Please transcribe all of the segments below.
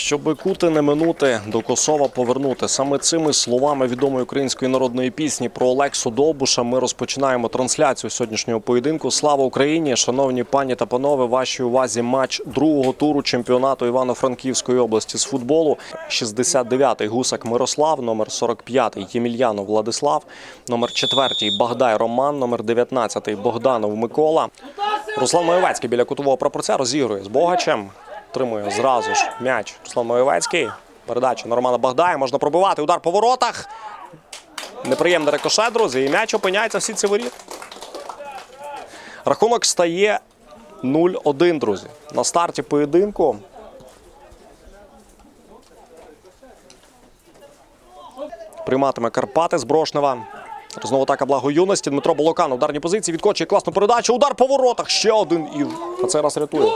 Щоби кути не минути, до Косова повернути. Саме цими словами відомої української народної пісні про Олексу Довбуша ми розпочинаємо трансляцію сьогоднішнього поєдинку. Слава Україні! Шановні пані та панове, вашій увазі матч другого туру чемпіонату Івано-Франківської області з футболу. 69-й Гусак Мирослав, номер 45-й Ємельянов Владислав, номер 4-й Багдай Роман, номер 19-й Богданов Микола. Руслан Маєвецький біля кутового прапорця розігрує з Богачем. Тримує зразу ж м'яч Руслан Маєвецький. Передача на Романа Багдая. Можна пробивати. Удар по воротах. Неприємний рикошет, друзі. І м'яч опиняється в сітці воріт. Рахунок стає 0-1, друзі. На старті поєдинку. Прийматиме Карпати з Брошнева. Знову атака благо юності. Дмитро Болокан. Ударні позиції. Відкочує класну передачу. Удар по воротах. Ще один і на цей раз рятує.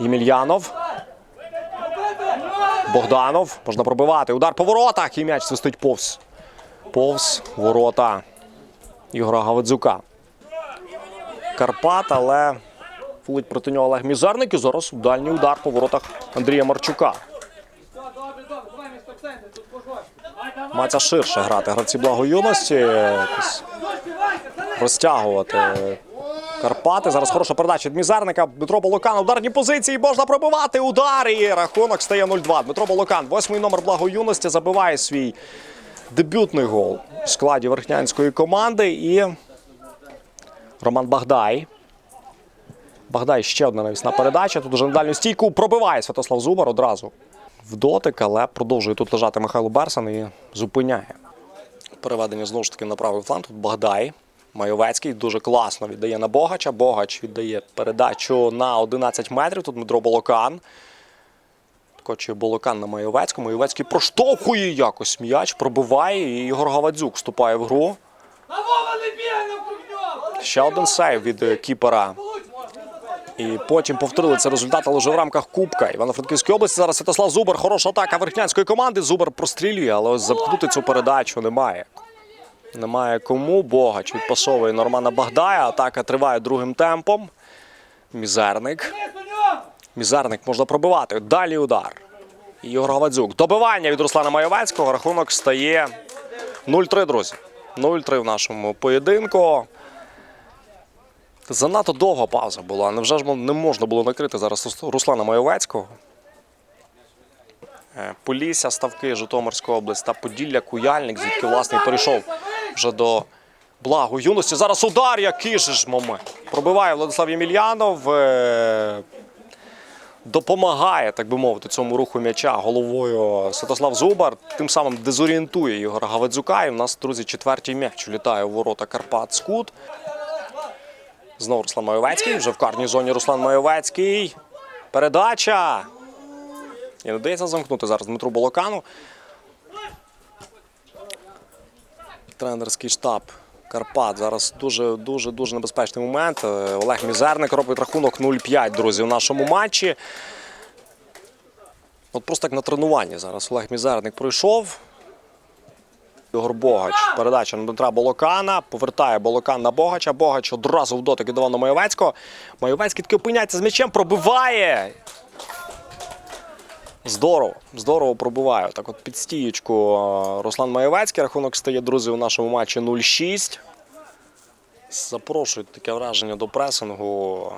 Ємельянов. Богданов. Можна пробивати. Удар по воротах. І м'яч свистить повз. Повз ворота Ігора Гавадзюка. Карпат, але фулить проти нього Олег Мізерник. І зараз дальній удар по воротах Андрія Марчука. Мається ширше грати гравці благо юності. якось Розтягувати Карпати. Зараз хороша передача від Мізерника. Дмитро Болокан. Ударні позиції. Можна пробивати. Удар. І рахунок стає 0-2. Дмитро Болокан, восьмий номер благо юності, забиває свій дебютний гол у складі верхнянської команди. І Роман Багдай. Багдай ще одна навісна передача. Тут уже на дальню стійку пробиває Святослав Зубар одразу в дотик, але продовжує тут лежати Михайло Берсан і зупиняє. Переведення знову ж таки на правий фланг. Тут Багдай. Майовецький дуже класно віддає на Богача. Богач віддає передачу на 11 метрів. Тут Дмитро Болокан. Кочує Болокан на Майовецькому. Майовецький проштовхує якось м'яч, пробиває. І Ігор Гавадзюк вступає в гру. Ще один сейв від е, кіпера. І потім повторили цей результат, але вже в рамках Кубка Івано-Франківської області. Зараз Святослав Зубар. Хороша атака верхнянської команди. Зубар прострілює, але ось замкнути цю передачу немає. Немає кому. Богач відпасовує Нормана Багдая. Атака триває другим темпом. Мізерник. Мізерник можна пробивати. Далі удар. Ігор Гавадзюк. Добивання від Руслана Майовецького. Рахунок стає 0-3, друзі. 0-3 в нашому поєдинку. Занадто довга пауза була. Невже ж не можна було накрити зараз Руслана Майовецького? Е, Полісся, Ставки, Житомирська область та Поділля, Куяльник, звідки власне і перейшов вже до благо юності. Зараз удар, який же ж момент. Пробиває Владислав Ємельянов. е, Допомагає, так би мовити, цьому руху м'яча головою Святослав Зубар. Тим самим дезорієнтує Ігора Гавадзюка. І в нас, друзі, четвертій м'яч улітає у ворота Карпат Скут. Знову Руслан Майовецький. Вже в карній зоні Руслан Майовецький. Передача. І не дається замкнути зараз Дмитру Болокану. Тренерський штаб Карпат. Зараз дуже дуже дуже небезпечний момент. Е, Олег Мізерник робить рахунок 0-5, друзі, в нашому матчі. От просто як на тренуванні зараз Олег Мізерник пройшов. Ігор Богач. Передача на Дмитра Болокана. Повертає Болокан на Богача. Богач одразу в дотик на Майовецького. Майовецький таки опиняється з м'ячем, пробиває. Здорово, здорово пробуваю. Так от під стієчку е, Руслан Маєвецький. Рахунок стає, друзі, у нашому матчі 0-6. Запрошують таке враження до пресингу.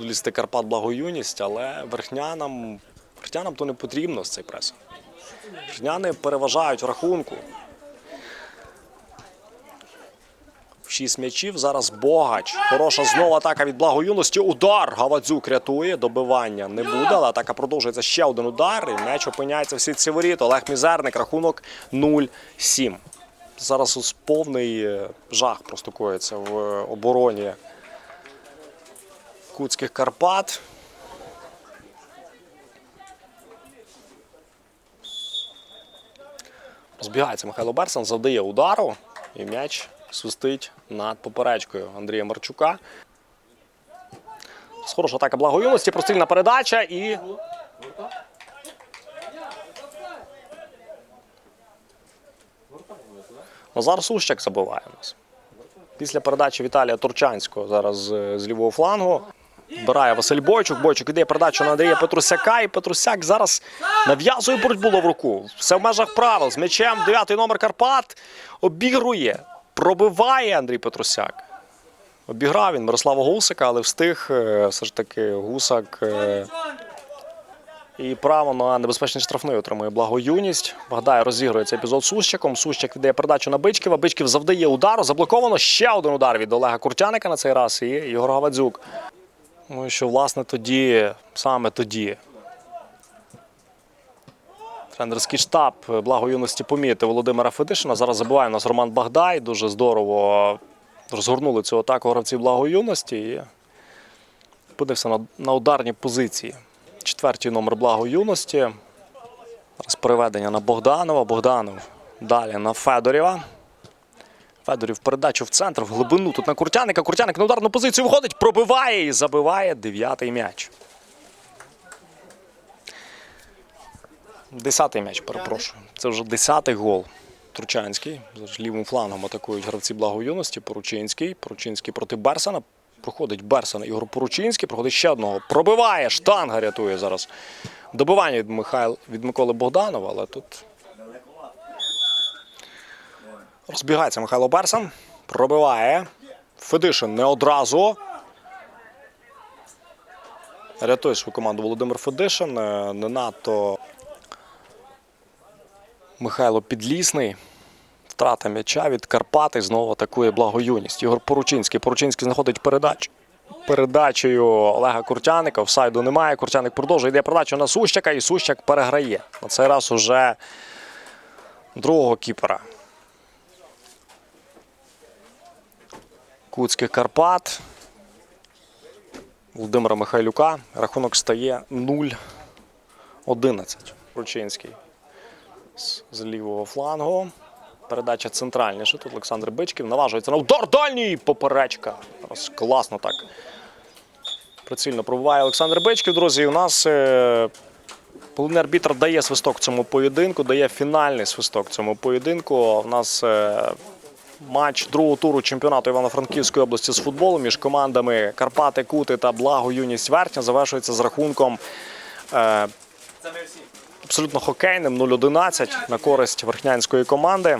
Лісти Карпат благоюність, але верхнянам, верхнянам то не потрібно з цей пресинг. Верхняни переважають рахунку. Шість м'ячів. Зараз Богач. Хороша знову атака від благоюності. Удар. Гавадзюк рятує. Добивання не буде, але атака продовжується. Ще один удар. І м'яч опиняється в сітці воріт. Олег Мізерник. Рахунок 0-7. Зараз повний е, жах просто коїться в е, обороні Куцьких Карпат. Збігається Михайло Берсан, завдає удару, і м'яч свистить над поперечкою Андрія Марчука. Хороша атака благоюності, простильна передача і. Назар Сущак забиває нас. Після передачі Віталія Турчанського зараз з, лівого флангу. Збирає Василь Бойчук. Бойчук іде передачу на Андрія Петрусяка. І Петрусяк зараз нав'язує боротьбу Лавруку. Все в межах правил. З м'ячем дев'ятий номер Карпат обігрує, пробиває Андрій Петрусяк. Обіграв він Мирослава Гусика, але встиг е, все ж таки Гусак. е, І право на небезпечний штрафний отримує благо юність. Розігрує цей епізод Сущиком. Сущик віддає передачу на Бичківа. Бичків завдає удару. Заблоковано ще один удар від Олега Куртяника на цей раз і Ігор Гавадзюк. Ну і що, власне, тоді, саме тоді. Тренерський штаб благо юності помітив Володимира Федишина. Зараз забиває у нас Роман Багдай. Дуже здорово розгорнули цю атаку гравців благо юності. І опинився на, на ударній позиції. Четвертій номер благо юності. Зараз переведення на Богданова. Богданов далі на Федорєва. Федорів передачу в центр, в глибину. Тут на Куртяника. Куртяник на ударну позицію виходить, пробиває і забиває дев'ятий м'яч. Десятий м'яч, перепрошую. Це вже десятий гол. Тручанський. Лівим флангом атакують гравці благо юності. Поручинський. Поручинський проти Берсена. Проходить Берсен. Ігор Поручинський. Проходить ще одного. Пробиває. Штанга рятує зараз. Добивання від, Михайл, від Миколи Богданова, але тут Розбігається Михайло Берсен. Пробиває. Федишин не одразу. Рятує свою команду Володимир Федишин. Е, Не надто Михайло Підлісний. Втрата м'яча від Карпати. Знову атакує благоюність. Ігор Поручинський. Поручинський знаходить передачу. Передачею Олега Куртяника. Офсайду немає. Куртяник продовжує. Йде передачу на Сущака, і Сущак переграє. На цей раз уже другого кіпера. Куцьких Карпат. Володимира Михайлюка. Рахунок стає 0-11. Ручинський з- лівого флангу. Передача центральніше. Тут Олександр Бичків наважується на удар дальній. Поперечка. Зараз класно так. Прицільно пробуває Олександр Бичків. Друзі, у нас е, головний арбітр дає свисток цьому поєдинку, дає фінальний свисток цьому поєдинку. У нас е, матч другого туру чемпіонату Івано-Франківської області з футболу між командами Карпати, Кути та Благо Юність Вертня завершується з рахунком е, абсолютно хокейним 0-11 на користь верхнянської команди.